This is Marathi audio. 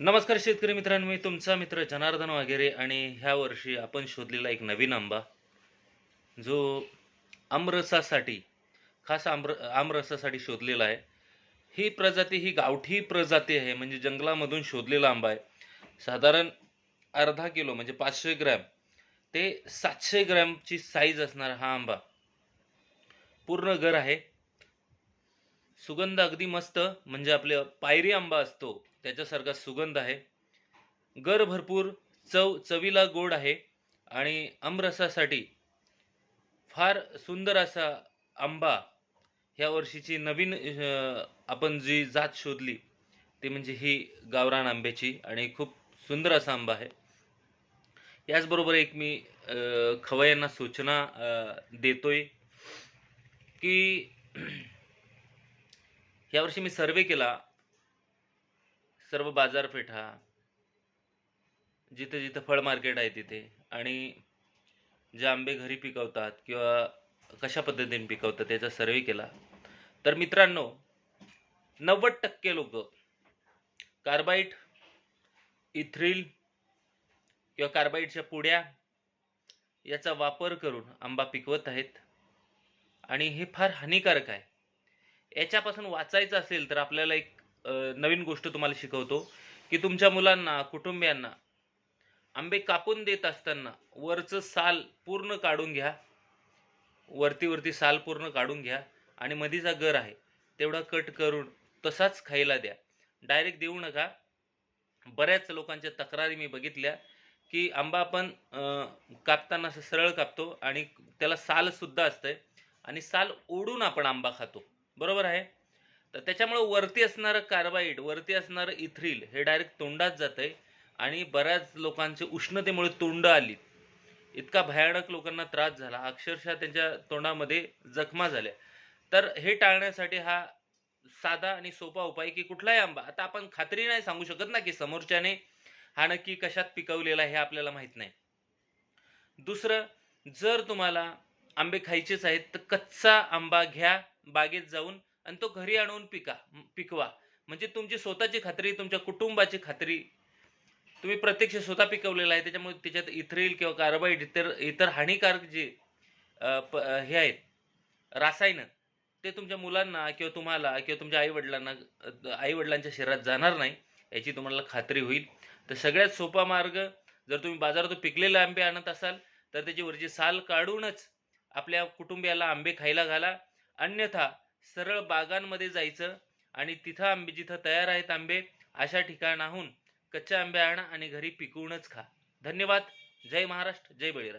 नमस्कार शेतकरी मित्रांनो मी तुमचा मित्र जनार्दन वगैरे आणि ह्या वर्षी आपण शोधलेला एक नवीन आंबा जो आमरसासाठी खास आम्र आमरसासाठी शोधलेला आहे. ही प्रजाती ही गावठी प्रजाती आहे म्हणजे जंगलामधून शोधलेला आंबा आहे. साधारण अर्धा किलो म्हणजे पाचशे ग्रॅम ते सातशे ग्रॅमची साईज असणारा हा आंबा. पूर्ण घर आहे. सुगंध अगदी मस्त म्हणजे आपलं पायरी आंबा असतो त्याच्यासारखा सुगंध आहे. गर भरपूर चव चवीला गोड आहे. आणि आमरसासाठी फार सुंदर असा आंबा ह्या वर्षीची नवीन आपण जी जात शोधली ती म्हणजे ही गावरान आंब्याची आणि खूप सुंदर असा आंबा आहे. याचबरोबर एक मी अ, खवय्यांना सूचना देतोय की यावर्षी मी सर्वे केला. सर्व बाजारपेठा जिथे जिथे फळ मार्केट आहे तिथे. आणि जे आंबे घरी पिकवतात किंवा कशा पद्धतीने पिकवतात त्याचा सर्वे केला. तर मित्रांनो नव्वद टक्के लोक कार्बाईट इथ्रिल किंवा कार्बाईटच्या पुड्या याचा वापर करून आंबा पिकवत आहेत. आणि हे फार हानिकारक आहे. याच्यापासून वाचायचं असेल तर आपल्याला एक नवीन गोष्ट तुम्हाला शिकवतो की तुमच्या मुलांना कुटुंबियांना आंबे कापून देत असताना वरचं साल पूर्ण काढून घ्या. वरती वरती साल पूर्ण काढून घ्या आणि मधीचा गर आहे तेवढा कट करून तसाच खायला द्या. डायरेक्ट देऊ नका. बऱ्याच लोकांच्या तक्रारी मी बघितल्या की आंबा आपण कापताना असं सरळ कापतो आणि त्याला सालसुद्धा असतंय आणि साल ओढून आपण आंबा खातो. बरोबर आहे? तर त्याच्यामुळे वरती असणारं कार्बाईड वरती असणारं इथ्रिल हे डायरेक्ट तोंडात जातंय आणि बऱ्याच लोकांचे उष्णतेमुळे तोंड आली इतका भयानक लोकांना त्रास झाला. अक्षरशः त्यांच्या तोंडामध्ये जखमा झाल्या. तर हे टाळण्यासाठी हा साधा आणि सोपा उपाय की कुठलाही आंबा. आता आपण खात्री नाही सांगू शकत ना की समोरच्याने हा नक्की कशात पिकवलेला हे आपल्याला माहीत नाही. दुसरं जर तुम्हाला आंबे खायचेच आहेत तर कच्चा आंबा घ्या. बागेत जाऊन आणि तो घरी आणून पिका पिकवा. म्हणजे तुमची स्वतःची खात्री तुमच्या कुटुंबाची खात्री. तुम्ही प्रत्यक्ष स्वतः पिकवलेला आहे त्याच्यामुळे त्याच्यात इथ्रिल किंवा कार्बाईड इतर इतर हानिकारक जे प- हे आहेत रासायनं ते तुमच्या मुलांना किंवा तुम्हाला किंवा तुमच्या आईवडिलांना आईवडिलांच्या शरीरात जाणार नाही याची तुम्हाला खात्री होईल. तर सगळ्यात सोपा मार्ग जर तुम्ही बाजारातून पिकलेले आंबे आणत असाल तर त्याची वरची साल काढूनच आपल्या कुटुंबियाला आंबे खायला घाला. अन्यथा सरळ बागांमध्ये जायचं आणि तिथं आंबे जिथं तयार आहेत आंबे अशा ठिकाणाहून कच्चे आंबे आणा आणि घरी पिकवूनच खा. धन्यवाद. जय महाराष्ट्र. जय बळीराज.